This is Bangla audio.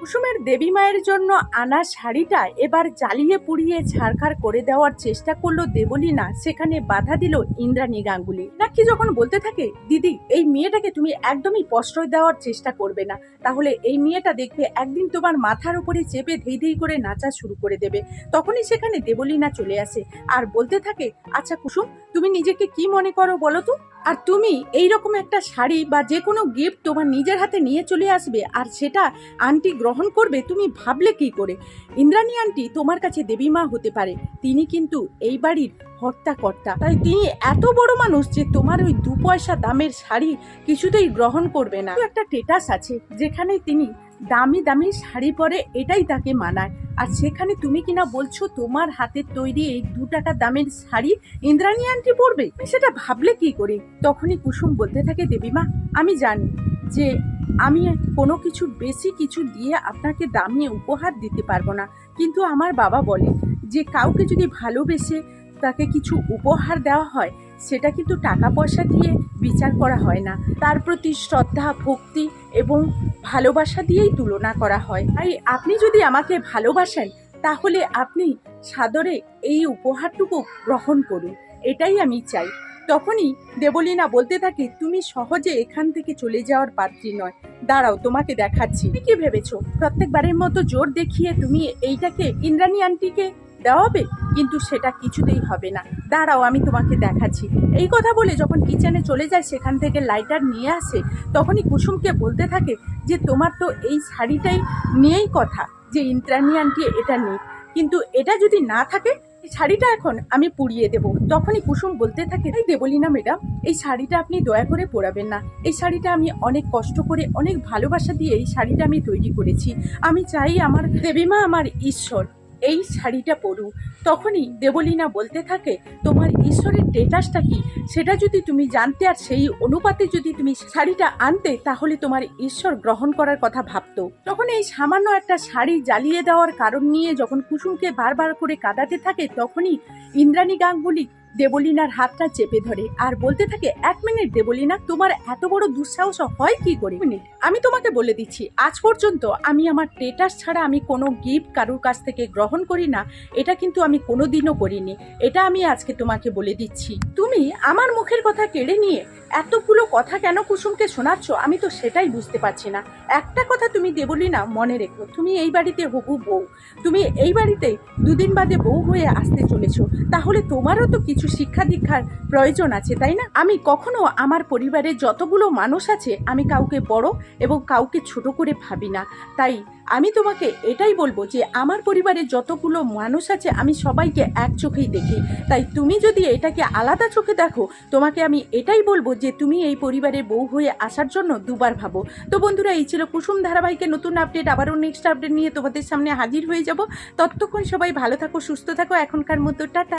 কুসুমের দেবী মায়ের জন্য আনা শাড়িটা এবার জ্বালিয়ে পুড়িয়ে ছাড়খাড় করে দেওয়ার চেষ্টা করল দেবলীনা সেখানে বাধা দিল ইন্দ্রাণী গাঙ্গুলি। নাকি যখন বলতে থাকে, দিদি, এই মেয়েটাকে তুমি একদমই প্রশ্রয় দেওয়ার চেষ্টা করবে না। তাহলে এই মেয়েটা দেখবে একদিন তোমার মাথার উপরে চেপে ধেই ধেই করে নাচা শুরু করে দেবে। তখনই সেখানে দেবলীনা চলে আসে। আর বলতে থাকে আচ্ছা কুসুম, তুমি নিজেকে কি মনে করো বলো তো? আর তুমি এই রকম একটা শাড়ি বা যে কোনো গিফট তোমার নিজের হাতে নিয়ে চলে আসবে আর সেটা আন্টি গ্রহণ করবে, তুমি ভাবলে কি করে? ইন্দ্রাণী আন্টি তোমার কাছে দেবী মা হতে পারে, তিনি কিন্তু এই বাড়ির হর্তাকর্তা। তাই তিনি এত বড় মানুষ যে তোমার ওই দু পয়সা দামের শাড়ি কিছুতেই গ্রহণ করবে না। একটা টেটাস আছে যেখানে তিনি দামি দামি শাড়ি পরে এটাই তাকে মানায়। আর সেখানে তুমি কিনা বলছো তোমার হাতের তৈরি এই দু টাকা দামের শাড়ি ইন্দ্রাণী আন্টি পরবে? সেটা ভাবলে কি করে? তখনই কুসুম বলতে থাকে দেবীমা আমি জানি যে আমি কোনো কিছু বেশি কিছু দিয়ে আপনাকে দামি উপহার দিতে পারব না। কিন্তু আমার বাবা বলে, যে কাউকে যদি ভালোবেসে তাকে কিছু উপহার দেওয়া হয় সেটা কিন্তু টাকা পয়সা দিয়ে বিচার করা হয় না। তার প্রতি শ্রদ্ধা, ভক্তি এবং ভালোবাসা দিয়েই তুলনা করা হয়। তাই আপনি যদি আমাকে ভালোবাসেন, তাহলে আপনি সাদরে এই উপহারটুকু গ্রহণ করুন। এটাই আমি চাই। তখনই দেবলীনা বলতে থাকে, তুমি সহজে এখান থেকে চলে যাওয়ার পাত্রী নয়। দাঁড়াও, তোমাকে দেখাচ্ছি। কি ভেবেছো? প্রত্যেকবারের মতো জোর দেখিয়ে তুমি এইটাকে ইন্দ্রাণী আন্টিকে দেওয়াবে কিন্তু সেটা কিছুতেই হবে না। দাঁড়াও, আমি তোমাকে দেখাচ্ছি। এই কথা বলে যখন কিচেনে চলে যায়, সেখান থেকে লাইটার নিয়ে আসে, তখনই কুসুমকে বলতে থাকে যে, তোমার তো এই শাড়িটাই নিয়েই কথা, যে ইন্দ্রাণী এটা নেই। কিন্তু এটা যদি না থাকে, এই শাড়িটা এখন আমি পুড়িয়ে দেব। তখনই কুসুম বলতে থাকে, এই দেবলীনা ম্যাডাম, এই শাড়িটা আপনি দয়া করে পরাবেন না। এই শাড়িটা আমি অনেক কষ্ট করে, অনেক ভালোবাসা দিয়ে এই শাড়িটা আমি তৈরি করেছি। আমি চাই আমার দেবীমা আমার ঈশ্বর এই শাড়িটা পরুক। তখনই দেবলীনা বলতে থাকে, তোমার ঈশ্বরের স্টেটাসটা কি? সেটা যদি তুমি জানতে আর সেই অনুপাতে যদি তুমি শাড়িটা আনতে, তাহলে তোমার ঈশ্বর গ্রহণ করার কথা ভাবতো। তখন এই সামান্য একটা শাড়ি জ্বালিয়ে দেওয়ার কারণ নিয়ে যখন কুসুমকে বারবার করে কাঁদাতে থাকে, তখনই ইন্দ্রাণী গাঙ্গুলি দেবলীনার হাতটা চেপে ধরে আর বলতে থাকে, এক মিনিট দেবলীনা, তোমার এত বড় দুঃসাহস হয় কি করে? মিনিট, আমি তোমাকে বলে দিচ্ছি, আজ পর্যন্ত আমি আমার টেটাস ছাড়া আমি কোনো গিফট কারুর কাছ থেকে গ্রহণ করি না। এটা কিন্তু আমি কোনোদিনও করিনি। এটা আমি আজকে তোমাকে বলে দিচ্ছি। তুমি আমার মুখের কথা কেড়ে নিয়ে এতগুলো কথা কেন কুসুমকে শোনাচ্ছ? আমি তো সেটাই বুঝতে পারছি না। একটা কথা তুমি দেবলি না মনে রেখো, তুমি এই বাড়িতে হবু বউ। তুমি এই বাড়িতে দুদিন বাদে বউ হয়ে আসতে চলেছো। তাহলে তোমারও তো কিছু শিক্ষা দীক্ষার প্রয়োজন আছে, তাই না? আমি কখনো আমার পরিবারে যতগুলো মানুষ আছে, আমি কাউকে বড় এবং কাউকে ছোট করে ভাবি না। তাই আমি তোমাকে এটাই বলব যে, আমার পরিবারে যতগুলো মানুষ আছে, আমি সবাইকে এক চোখেই দেখি। তাই তুমি যদি এটাকে আলাদা চোখে দেখো, তোমাকে আমি এটাই বলব যে তুমি এই পরিবারের বউ হয়ে আসার জন্য দুবার ভাবো। তো বন্ধুরা, এই ছিল কুসুম ধারাবাহিকে নতুন আপডেট আবারও নেক্সট আপডেট নিয়ে তোমাদের সামনে হাজির হয়ে যাব। ততক্ষণ সবাই ভালো থাকো, সুস্থ থাকো, এখনকার মতো, টাটা।